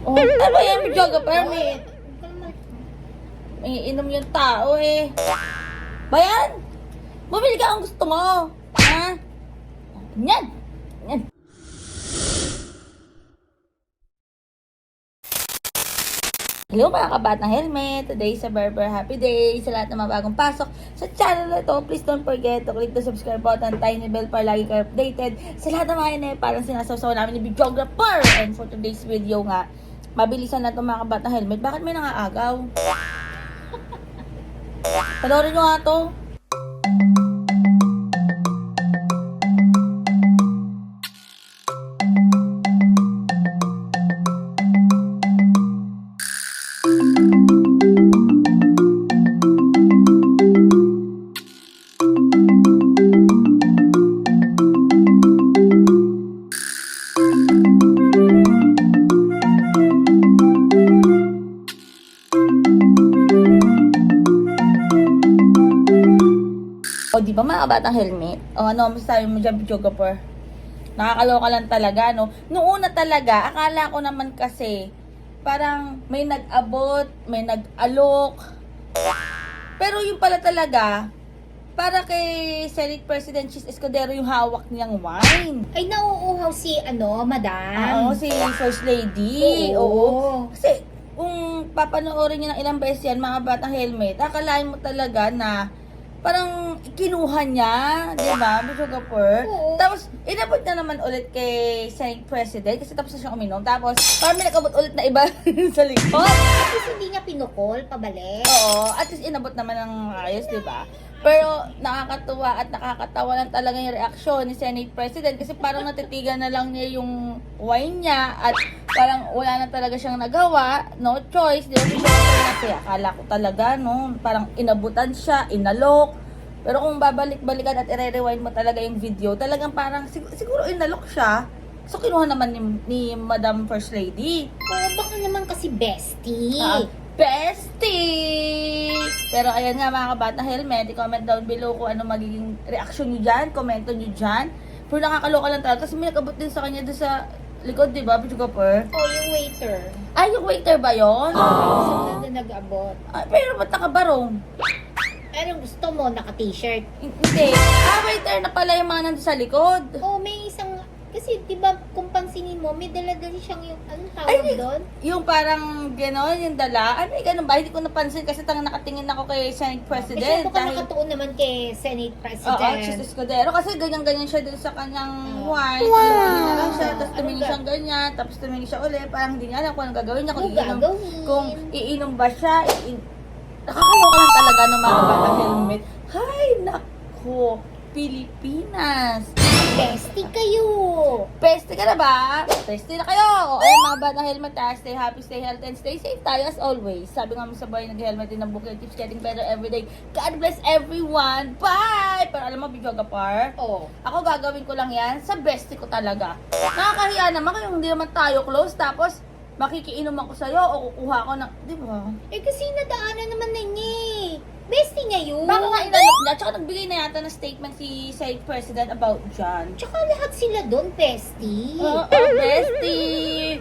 Oh, ano yan, Huwag permit? May inom yung tao eh. Bayan! Bumili ka ang gusto mo. Ha? Yan! Yan! Hello mga kabatang helmet! Today is a Berber Happy Day sa lahat ng mga bagong pasok sa channel na to. Please don't forget to click the subscribe button, tiny bell para lagi kayo updated sa lahat ng mga yun eh, parang sinasawsaw namin ni videographer. And for today's video nga, mabilisan na to mga kabatang helmet. Bakit may nangaagaw? Panoorin nyo nga to. O, di ba mga kabatang helmet? O, ano, masasabi mo dyan, videographer? Nakakaloka lang talaga, no? Noong una talaga, akala ko naman kasi, parang may nag-abot, may nag-alok. Pero yung pala talaga, para kay Senate President Chis Escudero yung hawak niyang wine. Ay, nauuhaw si, ano, madam. Oo, si First Lady. Oo. Oo. Kasi, kung papanoorin niyo ng ilang beses yan, mga batang helmet, akalain mo talaga na parang kinuha niya, di ba. Gapur? Oo. Tapos, inabot na naman ulit kay Senate President kasi tapos na siya uminom. Tapos, parang may nag-abot ulit na iba sa likod. Tapos hindi niya pinukol, pabalik. Oo, at least inabot naman ng ayos, di ba? Pero nakakatuwa at nakakatawa lang talaga yung reaksyon ni Senate President kasi parang natitigan na lang niya yung wine niya at parang wala na talaga siyang nagawa, no choice, di ba? Kasi akala ko talaga, no, parang inabutan siya, inalok. Pero kung babalik-balikan at i-rewind mo talaga yung video, talagang parang sig- siguro inalok siya. So kinuha naman ni, ni Madam First Lady. Oo, baka naman kasi bestie. Ah, bestie! Pero ayan nga mga kabata helmet, i-comment down below kung ano magiging reaction nyo dyan, komento nyo dyan. Pero nakakaloka lang talaga kasi may nagabot din sa kanya doon sa likod, di ba, Pichugapur? Oh, yung waiter. Ay, yung waiter ba yon? Isa na nag-abot. Ay, pero ba't nakabarong? Anong gusto mo? Naka-t-shirt? Hindi. Ah, waiter na pala yung mga nandun sa likod. Oh, may isang... Kasi, di ba, kung pansinin mo, may dala-dala siyang yung... Anong Ay, tawag di- doon? Yung parang gano'n, yung dala. Ay, may ganun ba? Hindi ko napansin kasi tang nakatingin ako kay Senate President. Masyado ka dahil- nakatuon naman kay Senate Oo, President. Chis Escudero. Kasi ganyan-ganyan siya dun sa kanyang Oh. wine. Wow! Wow! lang siya, tapos Ano tumingin siyang ganyan, tapos tumingin siya ulit. Parang hindi niya alam kung anong gagawin niya. Kung, Ano iinom, gagawin? kung iinom ba siya. Iin... Nakakaloka lang talaga ng mga batang helmet. Hay, nako! Pilipinas! Bestie kayo! Peste ka na ba? Peste na kayo! O mga batang helmet ha, stay happy, stay healthy, and stay safe tayo as always. Sabi nga mo sa boy, nag-helmet din ang bukid. Keeps getting better every day. God bless everyone! Bye! Pero alam mo, Bijoga Par, Oh. ako gagawin ko lang yan sa bestie ko talaga. Nakakahiya naman kung hindi naman tayo close, tapos makikiinom ako sa'yo o kukuha ko ng, di ba? Eh kasi nadaanan naman na niya eh. Bestie niya yun. Baka nga inalok niya, tsaka nagbigay na yata ng statement si Said President about dyan. Tsaka lahat sila doon, bestie. Oo, bestie! Na yun.